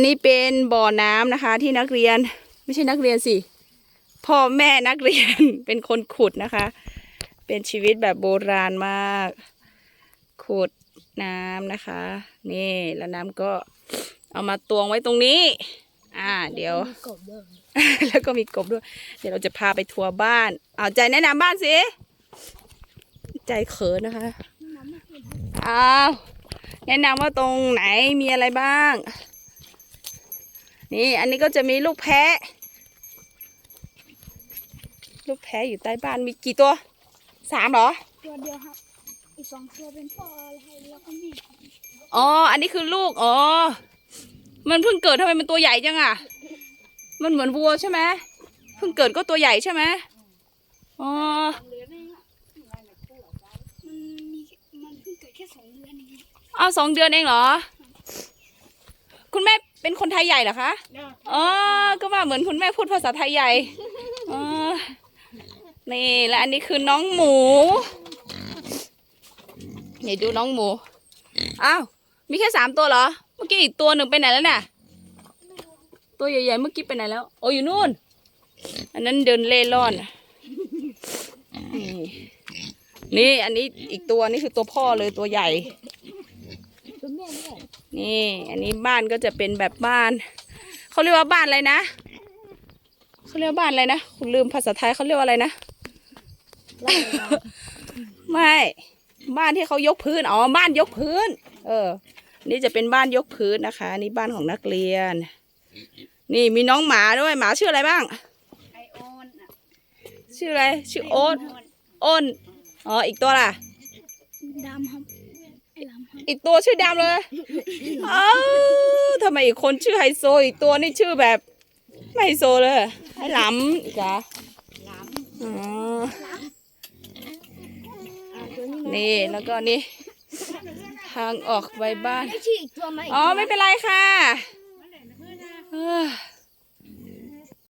นนี้เป็นบ่อน้ำนะคะ ที่นักเรียนไม่ใช่นักเรียนสิพ่อแม่นักเรียนเป็นคนขุดนะคะ เป็นชีวิตแบบโบราณมาก ขุดน้ำนะคะ นี่แล้วน้ำก็เอามาตวงไว้ตรงนี้ อ่า เดี๋ยว แล้วก็มีกบด้วย เดี๋ยวเราจะพาไปทัวร์บ้าน เอาใจแนะนำบ้านสิใจเขินนะคะอ้าวแนะนำว่าตรงไหนมีอะไรบ้าง นี่อันนี้ก็จะมีลูกแพะ ลูกแพะอยู่ใต้บ้านมีกี่ตัวสามเหรอ ตัวเดียวครับ อีกสองตัวเป็นพ่ออะไรแล้วก็มีอ๋อ อันนี้คือลูก อ๋อ มันเพิ่งเกิดทำไมมันตัวใหญ่จังอะ มันเหมือนวัวใช่ไหมเพิ่งเกิดก็ตัวใหญ่ใช่ไหมอ๋อเหลือนี่มันมีมันเพิ่งเกิดแค่สองเดือนเองเอาสองเดือนเองเหรอ คุณแม่เป็นคนไทยใหญ่เหรอคะอ๋อก็ว่าเหมือนคุณแม่พูดภาษาไทยใหญ่อ๋อนี่และอันนี้คือน้องหมูนี่ดูน้องหมูอ้าวมีแค่สามตัวเหรอ เมื่อกี้อีกตัวหนึ่งไปไหนแล้วน่ะ ตัวใหญ่ๆเมื่อกี้ไปไหนแล้ว โอ้อยู่นู่น อันนั้นเดินเล่ร่อน นี่นี่อันนี้อีกตัวนี่คือตัวพ่อเลยตัวใหญ่ตัวแม่ด้วย นี่ อันนี้บ้านก็จะเป็นแบบบ้าน เขาเรียกว่าบ้านอะไรนะเขาเรียกว่าบ้านอะไรนะคุณลืมภาษาไทยเขาเรียกว่าอะไรนะ ไม่ บ้านที่เขายกพื้น อ๋อ บ้านยกพื้น เออ นี่จะเป็นบ้านยกพื้นนะคะ นี่บ้านของนักเรียน นี่มีน้องหมาด้วย หมาชื่ออะไรบ้าง ไอออนอะชื่ออะไร ชื่อโอ๊ตอ้นอ๋อ อีกตัวล่ะ ดำครับไอลำครับอีกตัวชื่อดำเลยเอ้าทำไมอีกคนชื่อไฮโซ อีกตัวนี่ชื่อแบบ ไม่ไฮโซเลยไอ้หลำอีกเหรอลอ๋อำอ่าตัวนี้นี่แล้วก็นี่ทางออกไปบ้านไม่ชื่ออีกตัวไหมอ๋อไม่เป็นไรค่ะเอ้อ